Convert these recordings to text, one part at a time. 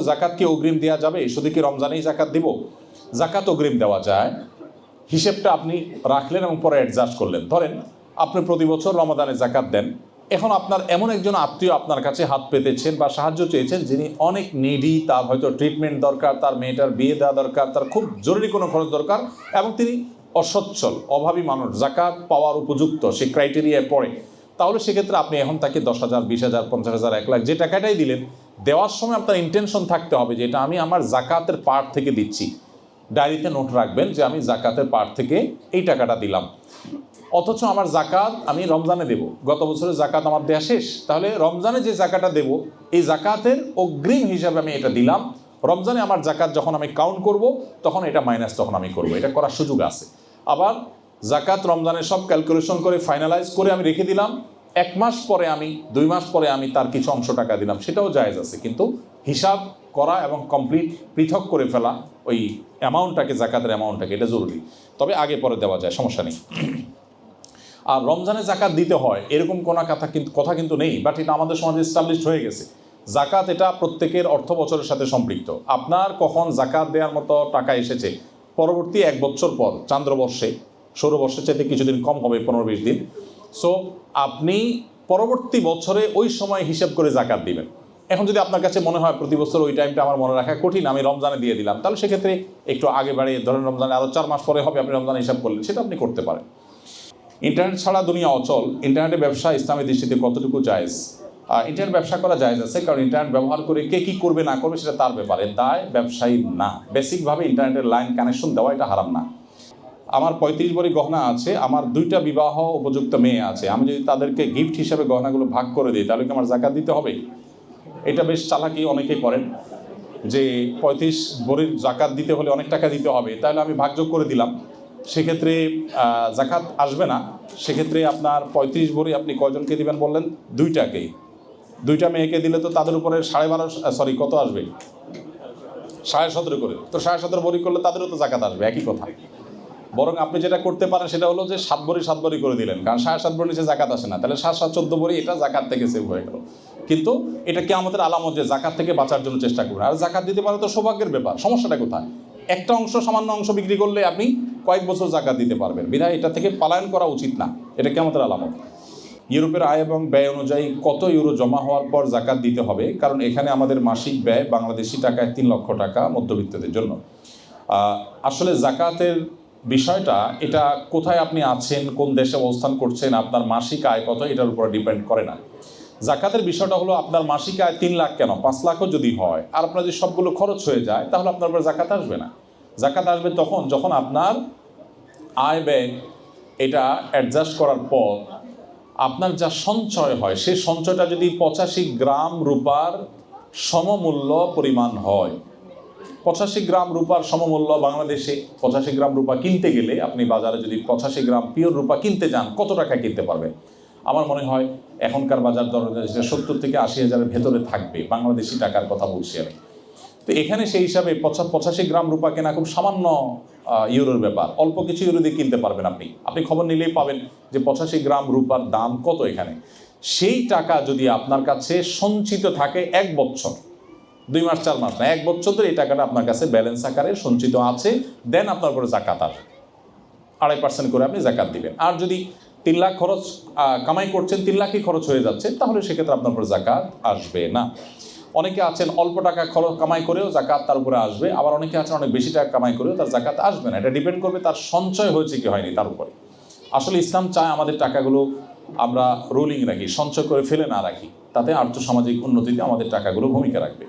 জাকাত কি অগ্রিম দেওয়া যাবে? শুধু কি রমজানেই জাকাত দিব। জাকাত অগ্রিম দেওয়া যায়। হিসেবটা আপনি রাখলেন এবং পরে অ্যাডজাস্ট করলেন। ধরেন, আপনি প্রতি বছর রমাদানে জাকাত দেন। এখন আপনার এমন একজন আত্মীয় আপনার কাছে হাত পেতেছেন বা সাহায্য চেয়েছেন যিনি অনেক নিডি তার হয়তো ট্রিটমেন্ট দরকার, তার মেয়েটার বিয়ে দেওয়া দরকার, তার খুব জরুরি কোনো খরচ দরকার এবং তিনি অসচ্ছল, অভাবী মানুষ। জাকাত পাওয়ার উপযুক্ত সে ক্রাইটেরিয়ায় পড়ে। তাহলে সেক্ষেত্রে আপনি এখন তাকে দশ হাজার, বিশ হাজার, পঞ্চাশ হাজার, এক লাখ যে টাকাটাই দিলেন, দেওয়ার সময় আপনার ইন্টেনশন থাকতে হবে যে এটা আমি আমার জাকাতের পার্ট থেকে দিচ্ছি। ডায়েরিতে নোট রাখবেন যে আমি জাকাতের পার্ট থেকে এই টাকাটা দিলাম। অথচ আমার জাকাত আমি রমজানে দেব। গত বছরের জাকাত আমার দেয়া শেষ। তাহলে রমজানে যে জাকাটা দেব, এই জাকাতের অগ্রিম হিসাবে আমি এটা দিলাম। রমজানে আমার জাকাত যখন আমি কাউন্ট করব, তখন এটা মাইনাস তখন আমি করব। এটা করার সুযোগ আছে। আবার জাকাত রমজানের সব ক্যালকুলেশন করে ফাইনালাইজ করে আমি রেখে দিলাম। এক মাস পরে আমি, দুই মাস পরে আমি তার কিছু অংশ টাকা দিলাম। সেটাও জায়েজ আছে, কিন্তু হিসাব করা এবং কমপ্লিট পৃথক করে ফেলা ওই অ্যামাউন্টটাকে জাকাতের অ্যামাউন্টটাকে এটা জরুরি। তবে আগে পরে দেওয়া যায়, সমস্যা নেই। আর রমজানে জাকাত দিতে হয়, এরকম কোনো কথা কিন্তু কথা কিন্তু নেই বাট এটা আমাদের সমাজে এস্টাবলিশড হয়ে গেছে। জাকাত এটা প্রত্যেকের অর্থ বছরের সাথে সম্পৃক্ত। আপনার কখন জাকাত দেওয়ার মতো টাকা এসেছে, পরবর্তী এক বছর পর, চান্দ্রবর্ষে সৌরবর্ষের চাইতে কিছুদিন কম হবে, পনেরো বিশ দিন। সো আপনি পরবর্তী বছরে ওই সময় হিসাব করে জাকাত দিবেন। এখন যদি আপনার কাছে মনে হয় প্রতি বছর ওই টাইমটা আমার মনে রাখা কঠিন, আমি রমজানে দিয়ে দিলাম, তাহলে সেক্ষেত্রে একটু আগে বাড়িয়ে ধরেন রমজানে আরও চার মাস পরে হবে, আপনি রমজানে হিসাব করলেন, সেটা আপনি করতে পারেন। ইন্টারনেট ছাড়া দুনিয়া অচল, ইন্টারনেটে ব্যবসা, ইসলামের দৃষ্টিতে কতটুকু জায়েজ? ইন্টারনেট ব্যবসা করা জায়েজ আছে, কারণ ইন্টারনেট ব্যবহার করে কে কী করবে, না করবে, সেটা তার ব্যাপারে। দায় ব্যবসায়ী না। বেসিকভাবে ইন্টারনেটের লাইন কানেকশন দেওয়া এটা হারাম না। আমার পঁয়ত্রিশ বড়ি গহনা আছে, আমার দুইটা বিবাহ উপযুক্ত মেয়ে আছে। আমি যদি তাদেরকে গিফট হিসাবে গহনাগুলো ভাগ করে দিই, তাহলে কি আমার জাকাত দিতে হবে? এটা বেশ চালাকি অনেকেই করেন যে পঁয়ত্রিশ বড়ির জাকাত দিতে হলে অনেক টাকা দিতে হবে। তাহলে আমি ভাগযোগ করে দিলাম। সেক্ষেত্রে জাকাত আসবে না। সেক্ষেত্রে আপনার পঁয়ত্রিশ ভরি আপনি কয়জনকে দিবেন বললেন? দুইটাকেই দুইটা মেয়েকে দিলে তো তাদের উপরে সাড়ে বারো সরি কত আসবে? সাড়ে সতেরো করে। তো সাড়ে সতেরো বড়ি করলে তাদেরও তো জাকাত আসবে, একই কথা। বরং আপনি যেটা করতে পারেন সেটা হলো যে সাত বড়ি সাত বড়ি করে দিলেন। কারণ সাড়ে সাত বড়ি নিচে জাকাত আসে না। তাহলে সাত সাত, চোদ্দ বড়ি এটা জাকাত থেকে সেভ হয়ে গেল। কিন্তু এটা কি আমাদের আলামত যে জাকাত থেকে বাঁচার জন্য চেষ্টা করুন। আর জাকাত দিতে পারে তো সৌভাগ্যের ব্যাপার। সমস্যাটা কোথায়? একটা অংশ সামান্য অংশ বিক্রি করলে আপনি কয়েক বছর জাকাত দিতে পারবেন। বিধায় এটা থেকে পালায়ন করা উচিত না। এটা কি আমাদের আলামত। ইউরোপের আয় এবং ব্যয় অনুযায়ী কত ইউরো জমা হওয়ার পর জাকাত দিতে হবে? কারণ এখানে আমাদের মাসিক ব্যয় বাংলাদেশি টাকায় তিন লক্ষ টাকা মধ্যবিত্তদের জন্য। আসলে জাকাতের বিষয়টা, এটা কোথায় আপনি আছেন, কোন দেশে অবস্থান করছেন, আপনার মাসিক আয় কত, এটার উপর ডিপেন্ড করে না। জাকাতের বিষয়টা হলো, আপনার মাসিক আয় তিন লাখ কেন? পাঁচ লাখও যদি হয় আর আপনার যদি সবগুলো খরচ হয়ে যায়, তাহলে আপনার উপর জাকাত আসবে না। জাকাত আসবে তখন, যখন আপনার আয় ব্যয় এটা অ্যাডজাস্ট করার পর আপনার যা সঞ্চয় হয়, সেই সঞ্চয়টা যদি পঁচাশি গ্রাম রূপার সমমূল্য পরিমাণ হয় পঁচাশি গ্রাম রূপার সমমূল্য বাংলাদেশে পঁচাশি গ্রাম রূপা কিনতে গেলে আপনি বাজারে যদি পঁচাশি গ্রাম পিওর রূপা কিনতে যান, কত টাকা কিনতে পারবেন আমার মনে হয় এখনকার বাজার দর অনুযায়ী সত্তর থেকে আশি হাজারের ভেতরে থাকবে, বাংলাদেশি টাকার কথা বলছি আমি। তো এখানে সেই হিসাবে পঁচা, পঁচাশি গ্রাম রূপা কেনা খুব সামান্য ইউরোর ব্যাপার। অল্প কিছু ইউরো দিয়ে কিনতে পারবেন আপনি। আপনি খবর নিলেই পাবেন যে পঁচাশি গ্রাম রূপার দাম কত এখানে। সেই টাকা যদি আপনার কাছে সঞ্চিত থাকে এক বছর দুই মাস, চার মাস না, এক বছর ধরে এই টাকাটা আপনার কাছে ব্যালেন্স আকারে সঞ্চিত আছে, দেন আপনার উপরে জাকাত আসবে। আড়াই পার্সেন্ট করে আপনি জাকাত দিবেন। আর যদি তিন লাখ খরচ কামাই করছেন, তিন লাখই খরচ হয়ে যাচ্ছে, তাহলে সেক্ষেত্রে আপনার উপরে জাকাত আসবে না। অনেকে আছেন অল্প টাকা খরচ, কামাই করেও জাকাত তার উপরে আসবে, আবার অনেকে আছেন অনেক বেশি টাকা কামাই করেও তার জাকাত আসবে না। এটা ডিপেন্ড করবে তার সঞ্চয় হয়েছে কি হয়নি তার উপরে। আসলে ইসলাম চায় আমাদের টাকাগুলো আমরা রোলিং রাখি, সঞ্চয় করে ফেলে না রাখি, তাতে আর্থসামাজিক উন্নতিতে আমাদের টাকাগুলো ভূমিকা রাখবে।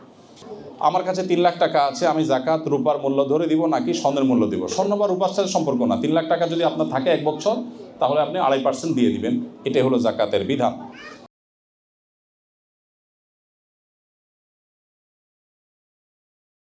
আমার কাছে তিন লাখ টাকা আছে, আমি জাকাত রূপার মূল্য ধরে দিব নাকি স্বর্ণের মূল্য দিব? স্বর্ণ বা রূপার সাথে সম্পর্ক না। তিন লাখ টাকা যদি আপনার থাকে এক বছর, তাহলে আপনি আড়াই পার্সেন্ট দিয়ে দিবেন। এটাই হলো জাকাতের বিধান।